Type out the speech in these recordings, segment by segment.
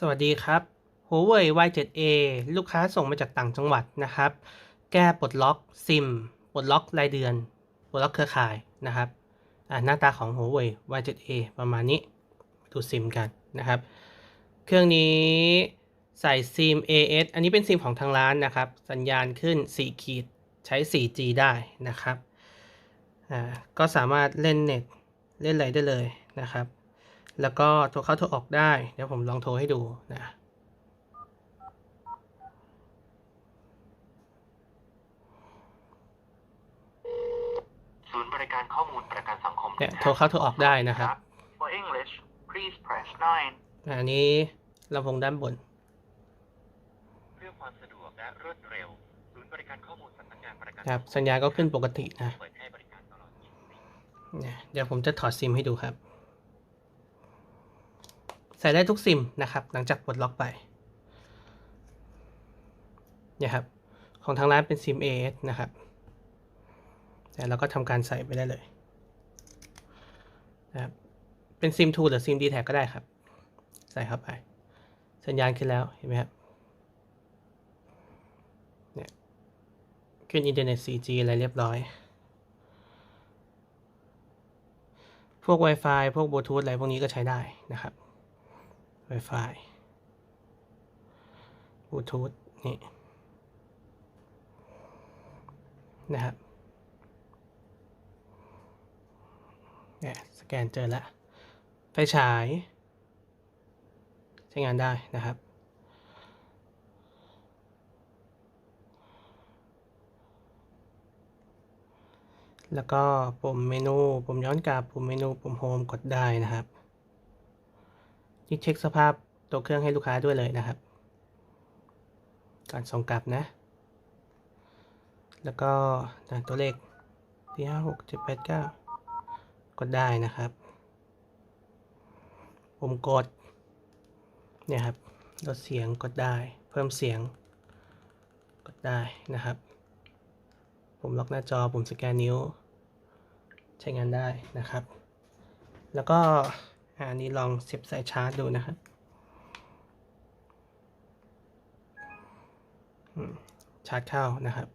สวัสดีครับ Huawei Y7A ลูกค้าส่งมาจากต่างจังหวัดนะครับ แก้ปลดล็อกซิมปลดล็อกรายเดือนปลดล็อกเครือข่ายนะครับอ่าหน้าตาของ Huawei Y7A ประมาณนี้ดูซิมกันนะครับ เครื่องนี้ใส่ซิม AS อันนี้เป็นซิมของทางร้านนะครับ สัญญาณขึ้น 4 ขีดใช้ 4G ได้นะครับอ่าก็สามารถเล่นเน็ต เล่นอะไรได้เลยนะครับ แล้วก็โทรเข้าโทรออกได้ เดี๋ยวผมลองโทรให้ดูนะศูนย์บริการข้อมูลประกันสังคมเนี่ยโทรเข้าโทรออกได้นะครับ For English please press 9อันนี้ลำโพงด้านบน เพื่อความสะดวกและรวดเร็วศูนย์บริการข้อมูลสำนักงานประกันครับ สัญญาณก็ขึ้นปกตินะเปิดให้บริการตลอดเนี่ยเดี๋ยวผมจะถอดซิมให้ดูครับใส่ได้ทุกซิมนะครับ หลังจากปลดล็อกไปเนี่ยครับ ของทางร้านเป็นซิม AS นะครับแต่เราก็ทำการใส่ไปได้เลยนะครับ เป็นซิม2หรือซิม d t แทก็ได้ครับ ใส่เข้าไป สัญญาณขึ้นแล้วเห็นไหมครับเนี่ยขึ้นอินเทอร์เน็ต 4G อะไรเรียบร้อย พวก Wi-Fi พวกบลูทูธอะไรพวกนี้ก็ใช้ได้นะครับ Wi-Fi บลูทูธนี่นะครับเนี่ยสแกนเจอแล้วไฟฉาย ใช้งานได้นะครับ แล้วก็ปุ่มเมนู ปุ่มย้อนกลับ ปุ่มเมนู ปุ่มโฮมกดได้นะครับ นี่เช็คสภาพตัวเครื่องให้ลูกค้าด้วยเลยนะครับก่อนส่งกลับนะ แล้วก็ตัวเลขที่ห้าหกเจ็ดแปดเก้ากดได้นะครับปุ่มกดเนี่ยครับลดเสียงกดได้ เพิ่มเสียง กดได้นะครับปุ่มล็อกหน้าจอปุ่มสแกนนิ้ว ใช้งานได้นะครับ แล้วก็ อันนี้ลองเสียบสายชาร์จดูนะครับชาร์จเข้านะครับ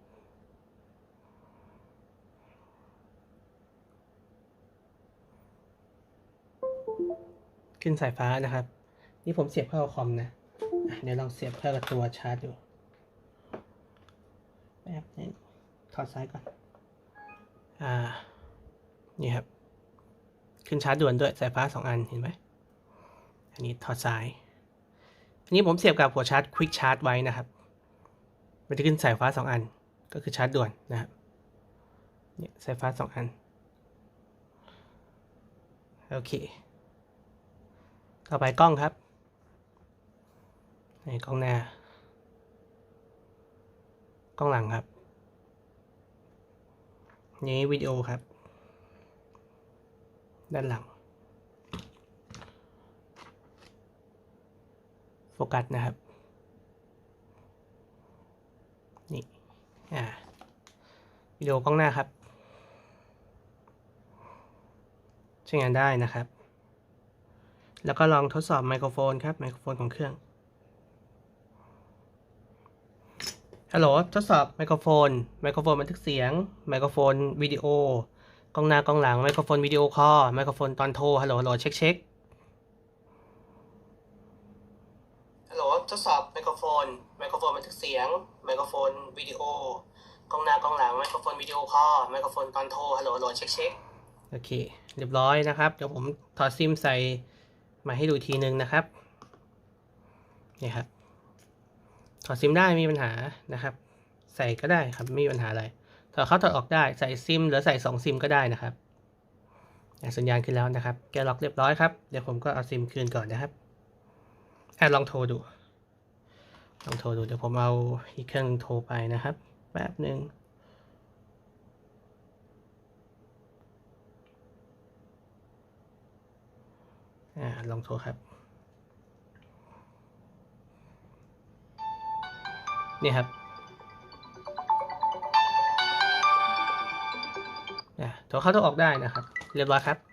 ขึ้นสายฟ้านะครับ นี่ผมเสียบเข้าคอมนะอะเดี๋ยวลองเสียบเข้ากับตัวชาร์จดูแป๊บนึงถอดสายก่อน อ่า นี่ครับ ขึ้นชาร์จด่วนด้วยสายฟ้าสองอันเห็นไหมอันนี้ถอดสาย อันนี้ผมเสียบกับหัวชาร์จควิกชาร์จไว้นะครับ มันจะขึ้นสายฟ้าสองอันก็คือชาร์จด่วนนะครับเนี่ยสายฟ้าสองอัน โอเค ต่อไปกล้องครับ ในกล้องหน้า กล้องหลังครับ นี้วิดีโอครับ ด้านหลัง โฟกัสนะครับ นี่ อ่า วิดีโอกล้องหน้าครับ ใช้งานได้นะครับ แล้วก็ลองทดสอบไมโครโฟนครับ ไมโครโฟนของเครื่อง ฮัลโหล ทดสอบไมโครโฟน ไมโครโฟนบันทึกเสียง ไมโครโฟนวิดีโอ กล้องหน้ากล้องหลังไมโครโฟนวิดีโอคอลไมโครโฟนตอนโทรฮัลโหลฮัลโหลเช็คเช็คฮัลโหลทดสอบไมโครโฟนไมโครโฟนบันทึกเสียงไมโครโฟนวิดีโอกล้องหน้ากล้องหลังไมโครโฟนวิดีโอคอลไมโครโฟนตอนโทรฮัลโหลฮัลโหลเช็คเช็คโอเค เรียบร้อยนะครับ เดี๋ยวผมถอดซิมใส่มาให้ดูอีกทีนึงนะครับนี่ครับถอดซิมได้ไม่มีปัญหานะครับ ใส่ก็ได้ครับไม่มีปัญหาอะไร ถอดเข้าถอดออกได้ใส่ซิมหรือใส่สองซิมก็ได้นะครับสัญญาณขึ้นแล้วนะครับ แกล็อกเรียบร้อยครับ เดี๋ยวผมก็เอาซิมคืนก่อนนะครับอลองโทรดู ลองโทรดู เดี๋ยวผมเอาอีกเครื่องโทรไปนะครับ แป๊บหนึ่งอลองโทรครับ นี่ครับ อ่เข้าโทรออกได้นะครับ เรียบร้อยครับ